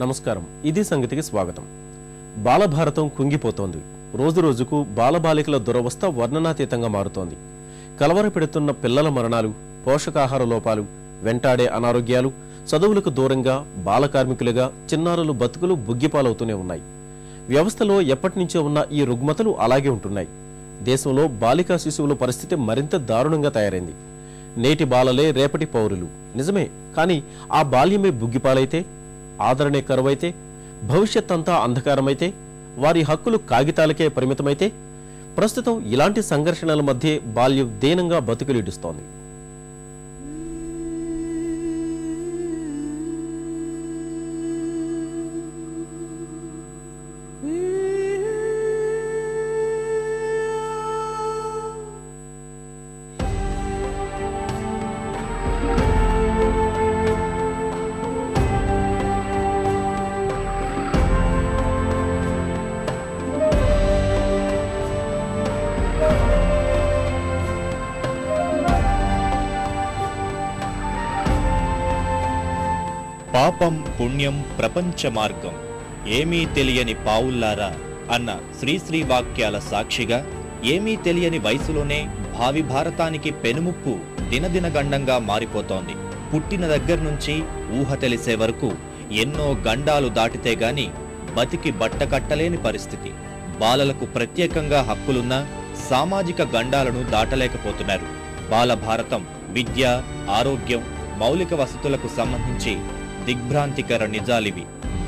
నమస్కారం. ఇది సంగతికి స్వాగతం. బాలభారతం కుంగిపోతోంది. రోజు రోజుకు బాలబాలికల దురవస్థ వర్ణనాతీతంగా మారుతోంది. కలవరపెడుతున్న పిల్లల మరణాలు పోషకాహార లోపాలు వెంటాడే అనారోగ్యాలు చదువులకు దూరంగా బాల కార్మికులుగా చిన్నారులు బతుకులు బుగ్గిపాలవుతూనే ఉన్నాయి. వ్యవస్థలో ఎప్పటినుంచో ఉన్న ఈ రుగ్మతలు అలాగే ఉంటున్నాయి. దేశంలో బాలికా శిశువుల పరిస్థితి మరింత దారుణంగా తయారైంది. నేటి బాలలే రేపటి పౌరులు. నిజమే కానీ ఆ బాల్యమే బుగ్గిపాలైతే ఆదరణే కరువైతే భవిష్యత్ అంతా అంధకారమైతే వారి హక్కులు కాగితాలకే పరిమితమైతే ప్రస్తుతం ఇలాంటి సంఘర్షణల మధ్య బాల్యం దీనంగా బతుకులీడుస్తోంది పాపం పుణ్యం ప్రపంచ మార్గం. ఏమీ తెలియని పావుల్లారా అన్న శ్రీశ్రీ వాక్యాల సాక్షిగా ఏమీ తెలియని వయసులోనే భావి భారతానికి పెనుముప్పు దినదినగండంగా మారిపోతోంది. పుట్టిన దగ్గర నుంచి ఊహ తెలిసే వరకు ఎన్నో గండాలు దాటితే గాని బతికి బట్టకట్టలేని పరిస్థితి. బాలలకు ప్రత్యేకంగా హక్కులున్నా సామాజిక గండాలను దాటలేకపోతున్నారు. బాల భారతం విద్య ఆరోగ్యం మౌలిక వసతులకు సంబంధించి దిగ్భ్రాంతికర నిజాలివి.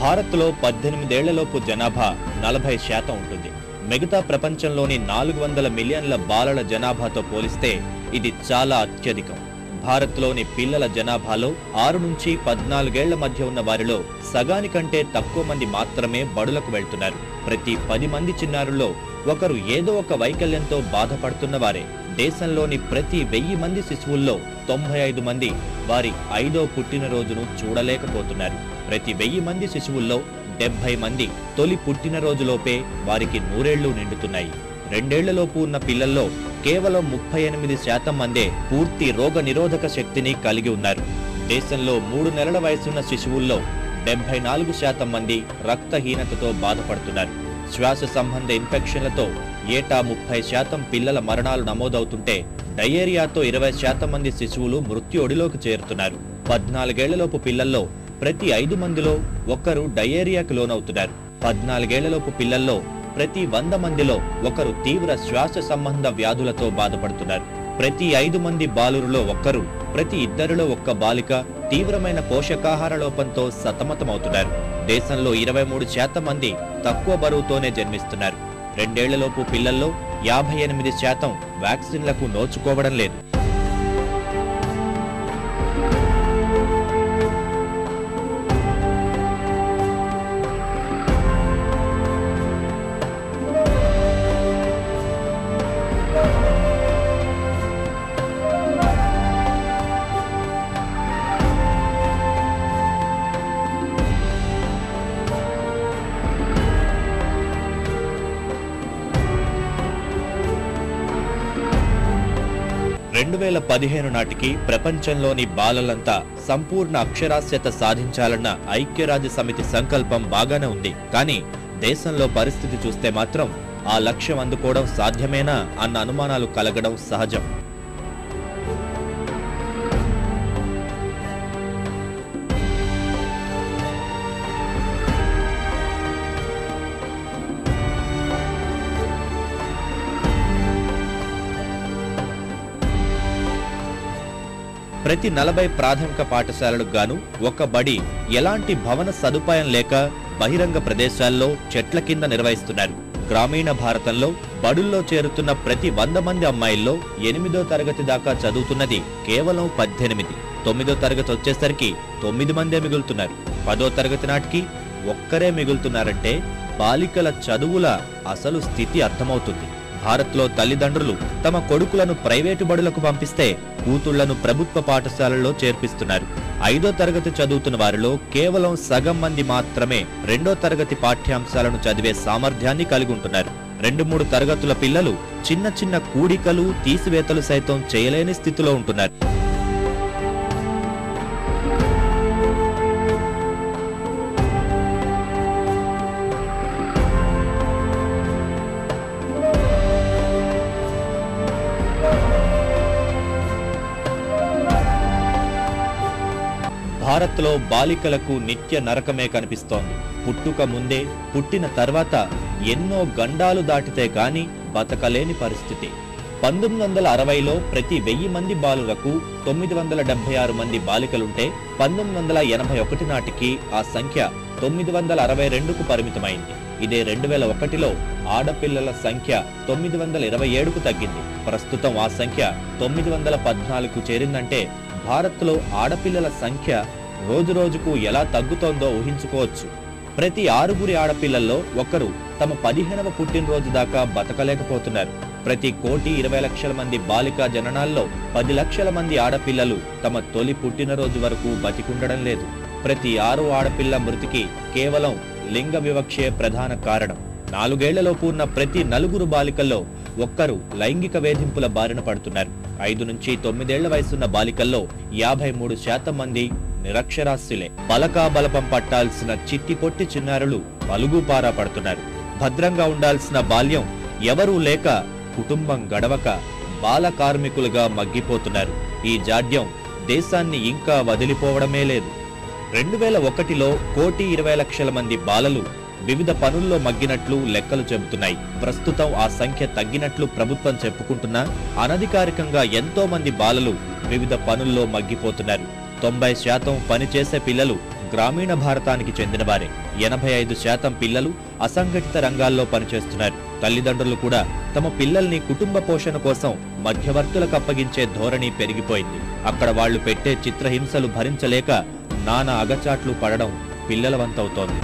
భారత్లో పద్దెనిమిదేళ్ళలోపు జనాభా నలభై శాతం ఉంటుంది. మిగతా ప్రపంచంలోని నాలుగు వందల మిలియన్ల బాలల జనాభాతో పోలిస్తే ఇది చాలా అత్యధికం. భారత్లోని పిల్లల జనాభాలో ఆరు నుంచి పద్నాలుగేళ్ళ మధ్య ఉన్న వారిలో సగానికంటే తక్కువ మంది మాత్రమే బడులకు వెళ్తున్నారు. ప్రతి పది మంది చిన్నారుల్లో ఒకరు ఏదో ఒక వైకల్యంతో బాధపడుతున్న వారే. దేశంలోని ప్రతి వెయ్యి మంది శిశువుల్లో తొంభై ఐదు మంది వారి ఐదో పుట్టినరోజును చూడలేకపోతున్నారు. ప్రతి వెయ్యి మంది శిశువుల్లో డెబ్బై మంది తొలి పుట్టినరోజులోపే వారికి నూరేళ్ళు నిండుతున్నాయి. రెండేళ్ళలోపు ఉన్న పిల్లల్లో కేవలం ముప్పై ఎనిమిది శాతం మందే పూర్తి రోగ నిరోధక శక్తిని కలిగి ఉన్నారు. దేశంలో మూడు నెలల వయసున్న శిశువుల్లో డెబ్బై నాలుగు శాతం మంది రక్తహీనతతో బాధపడుతున్నారు. శ్వాస సంబంధ ఇన్ఫెక్షన్లతో ఏటా ముప్పై శాతం పిల్లల మరణాలు నమోదవుతుంటే డయేరియాతో ఇరవై శాతం మంది శిశువులు మృత్యుడిలోకి చేరుతున్నారు. పద్నాలుగేళ్ళలోపు పిల్లల్లో ప్రతి ఐదు మందిలో ఒకరు డయేరియాకు లోనవుతున్నారు. పద్నాలుగేళ్ళలోపు పిల్లల్లో ప్రతి వంద మందిలో ఒకరు తీవ్ర శ్వాస సంబంధ వ్యాధులతో బాధపడుతున్నారు. ప్రతి ఐదు మంది బాలురులో ఒక్కరు ప్రతి ఇద్దరిలో ఒక్క బాలిక తీవ్రమైన పోషకాహార లోపంతో సతమతమవుతున్నారు. దేశంలో ఇరవై మూడు శాతం మంది తక్కువ బరువుతోనే జన్మిస్తున్నారు. రెండేళ్ళలోపు పిల్లల్లో యాభై ఎనిమిది శాతం వ్యాక్సిన్లకు నోచుకోవడం లేదు. రెండు వేల పదిహేను నాటికి ప్రపంచంలోని బాలలంతా సంపూర్ణ అక్షరాస్యత సాధించాలన్న ఐక్యరాజ్య సమితి సంకల్పం బాగానే ఉంది. కానీ దేశంలో పరిస్థితి చూస్తే మాత్రం ఆ లక్ష్యం అందుకోవడం సాధ్యమేనా అన్న అనుమానాలు కలగడం సహజం. ప్రతి నలభై ప్రాథమిక పాఠశాలలకు గాను ఒక బడి ఎలాంటి భవన సదుపాయం లేక బహిరంగ ప్రదేశాల్లో చెట్ల కింద నిర్వహిస్తున్నారు. గ్రామీణ భారతంలో బడుల్లో చేరుతున్న ప్రతి వంద మంది అమ్మాయిల్లో ఎనిమిదో తరగతి దాకా చదువుతున్నది కేవలం పద్దెనిమిది. తొమ్మిదో తరగతి వచ్చేసరికి తొమ్మిది మందే మిగులుతున్నారు. పదో తరగతి నాటికి ఒక్కరే మిగులుతున్నారంటే బాలికల చదువుల అసలు స్థితి అర్థమవుతుంది. భారత్లో తల్లిదండ్రులు తమ కొడుకులను ప్రైవేటు బడులకు పంపిస్తే కూతుళ్ళను ప్రభుత్వ పాఠశాలల్లో చేర్పిస్తున్నారు. ఐదో తరగతి చదువుతున్న వారిలో కేవలం సగం మంది మాత్రమే రెండో తరగతి పాఠ్యాంశాలను చదివే సామర్థ్యాన్ని కలిగి ఉంటున్నారు. రెండు మూడు తరగతుల పిల్లలు చిన్న చిన్న కూడికలు తీసివేతలు సైతం చేయలేని స్థితిలో ఉంటున్నారు. భారత్లో బాలికలకు నిత్య నరకమే కనిపిస్తోంది. పుట్టుక ముందే పుట్టిన తర్వాత ఎన్నో గండాలు దాటితే గాని బతకలేని పరిస్థితి. పంతొమ్మిది వందల అరవైలో ప్రతి వెయ్యి మంది బాలులకు తొమ్మిది వందల డెబ్బై ఆరు మంది బాలికలుంటే పంతొమ్మిది వందల ఎనభై ఒకటి నాటికి ఆ సంఖ్య తొమ్మిది వందల అరవై రెండుకు పరిమితమైంది. ఇదే రెండు వేల ఒకటిలో ఆడపిల్లల సంఖ్య తొమ్మిది వందల ఇరవై ఏడుకు తగ్గింది. ప్రస్తుతం ఆ సంఖ్య తొమ్మిది వందల పద్నాలుగు చేరిందంటే భారత్లో ఆడపిల్లల సంఖ్య రోజురోజుకు ఎలా తగ్గుతోందో ఊహించుకోవచ్చు. ప్రతి ఆరుగురి ఆడపిల్లల్లో ఒకరు తమ పదిహేనవ పుట్టినరోజు దాకా బతకలేకపోతున్నారు. ప్రతి కోటి ఇరవై లక్షల మంది బాలికా జననాల్లో పది లక్షల మంది ఆడపిల్లలు తమ తొలి పుట్టినరోజు వరకు బతికుండడం లేదు. ప్రతి ఆరు ఆడపిల్ల మృతికి కేవలం లింగ వివక్షే ప్రధాన కారణం. నాలుగేళ్ళలోపు ఉన్న ప్రతి నలుగురు బాలికల్లో ఒక్కరు లైంగిక వేధింపుల బారిన పడుతున్నారు. ఐదు నుంచి తొమ్మిదేళ్ళ వయసున్న బాలికల్లో యాభై మూడు శాతం మంది నిరక్షరాస్యులే. బలకా బలపం పట్టాల్సిన చిట్టి పొట్టి చిన్నారులు పలుగుపారా పడుతున్నారు. భద్రంగా ఉండాల్సిన బాల్యం ఎవరూ లేక కుటుంబం గడవక బాల కార్మికులుగా మగ్గిపోతున్నారు. ఈ జాడ్యం దేశాన్ని ఇంకా వదిలిపోవడమే లేదు. రెండు వేల ఒకటిలో కోటి ఇరవై లక్షల మంది బాలలు వివిధ పనుల్లో మగ్గినట్లు లెక్కలు చెబుతున్నాయి. ప్రస్తుతం ఆ సంఖ్య తగ్గినట్లు ప్రభుత్వం చెప్పుకుంటున్నా అనధికారికంగా ఎంతో మంది బాలలు వివిధ పనుల్లో మగ్గిపోతున్నారు. తొంభై శాతం పనిచేసే పిల్లలు గ్రామీణ భారతానికి చెందినవారే. ఎనభై ఐదు శాతం పిల్లలు అసంఘటిత రంగాల్లో పనిచేస్తున్నారు. తల్లిదండ్రులు కూడా తమ పిల్లల్ని కుటుంబ పోషణ కోసం మధ్యవర్తులకు అప్పగించే ధోరణి పెరిగిపోయింది. అక్కడ వాళ్ళు పెట్టే చిత్రహింసలు భరించలేక నానా అగచాట్లు పడడం పిల్లల వంతవుతోంది.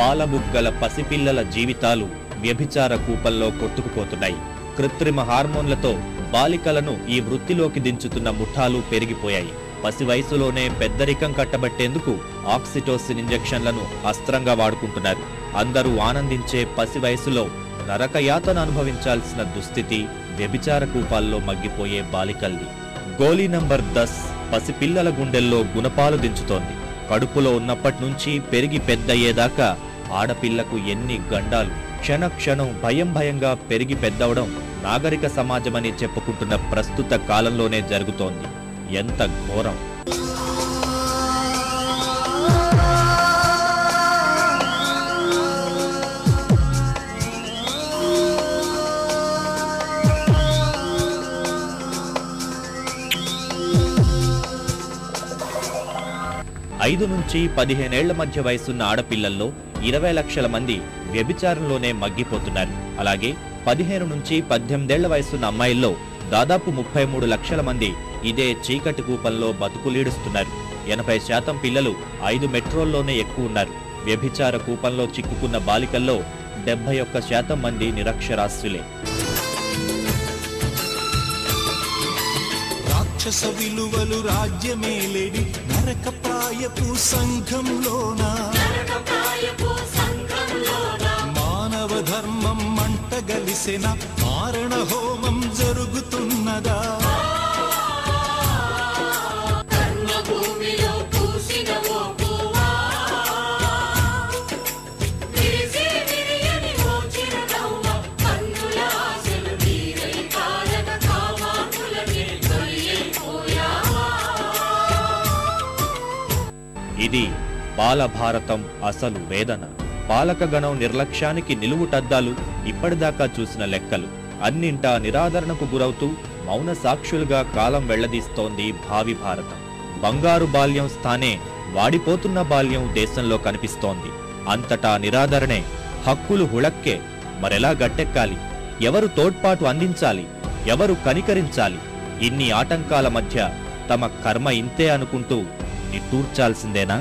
పాలబుగ్గల పసిపిల్లల జీవితాలు వ్యభిచార కూపంలో కొట్టుకుపోతున్నాయి. కృత్రిమ హార్మోన్లతో బాలికలను ఈ వృత్తిలోకి దించుతున్న ముఠాలు పెరిగిపోయాయి. పసి వయసులోనే పెద్దరికం కట్టబట్టేందుకు ఆక్సిటోసిన్ ఇంజెక్షన్లను అస్త్రంగా వాడుకుంటున్నారు. అందరూ ఆనందించే పసి వయసులో నరకయాతన అనుభవించాల్సిన దుస్థితి వ్యభిచార కూపాల్లో మగ్గిపోయే బాలికల్ది. గోలీ నంబర్ దస్ పసిపిల్లల గుండెల్లో గుణపాలు దించుతోంది. కడుపులో ఉన్నప్పటి నుంచి పెరిగి పెద్దయ్యేదాకా ఆడపిల్లకు ఎన్ని గండాలు? క్షణ క్షణం భయం భయంగా పెరిగి పెద్దవడం నాగరిక సమాజమని చెప్పుకుంటున్న ప్రస్తుత కాలంలోనే జరుగుతోంది. ఎంత ఘోరం! ఐదు నుంచి పదిహేనేళ్ళ మధ్య వయసున్న ఆడపిల్లల్లో ఇరవై లక్షల మంది వ్యభిచారంలోనే మగ్గిపోతున్నారు. అలాగే పదిహేను నుంచి పద్దెనిమిదేళ్ళ వయసున్న అమ్మాయిల్లో దాదాపు ముప్పై మూడు లక్షల మంది ఇదే చీకటి కూపంలో బతుకులీడుస్తున్నారు. ఎనభై శాతం పిల్లలు ఐదు మెట్రోల్లోనే ఎక్కువ ఉన్నారు. వ్యభిచార కూపంలో చిక్కుకున్న బాలికల్లో డెబ్బై ఒక్క శాతం మంది నిరక్షరాస్యులే. రాక్షస విలువలు రాజ్యమేలేడి నరకప్రాయపు సంఘంలోన? మానవ ధర్మం మంటగలిసిన మారణ హోమం ఇది బాలభారతం అసలు వేదన. పాలకగణం నిర్లక్ష్యానికి నిలువుటద్దాలు ఇప్పటిదాకా చూసిన లెక్కలు. అన్నింటా నిరాదరణకు గురవుతూ మౌన సాక్షులుగా కాలం వెళ్ళదీస్తోంది భావి భారతం. బంగారు బాల్యం స్థానే వాడిపోతున్న బాల్యం దేశంలో కనిపిస్తోంది. అంతటా నిరాదరణే హక్కులు హుళక్కే. మరెలా గట్టెక్కాలి? ఎవరు తోడ్పాటు అందించాలి? ఎవరు కనికరించాలి? ఇన్ని ఆటంకాల మధ్య తమ కర్మ ఇంతే అనుకుంటూ నిట్టూర్చాల్సిందేనా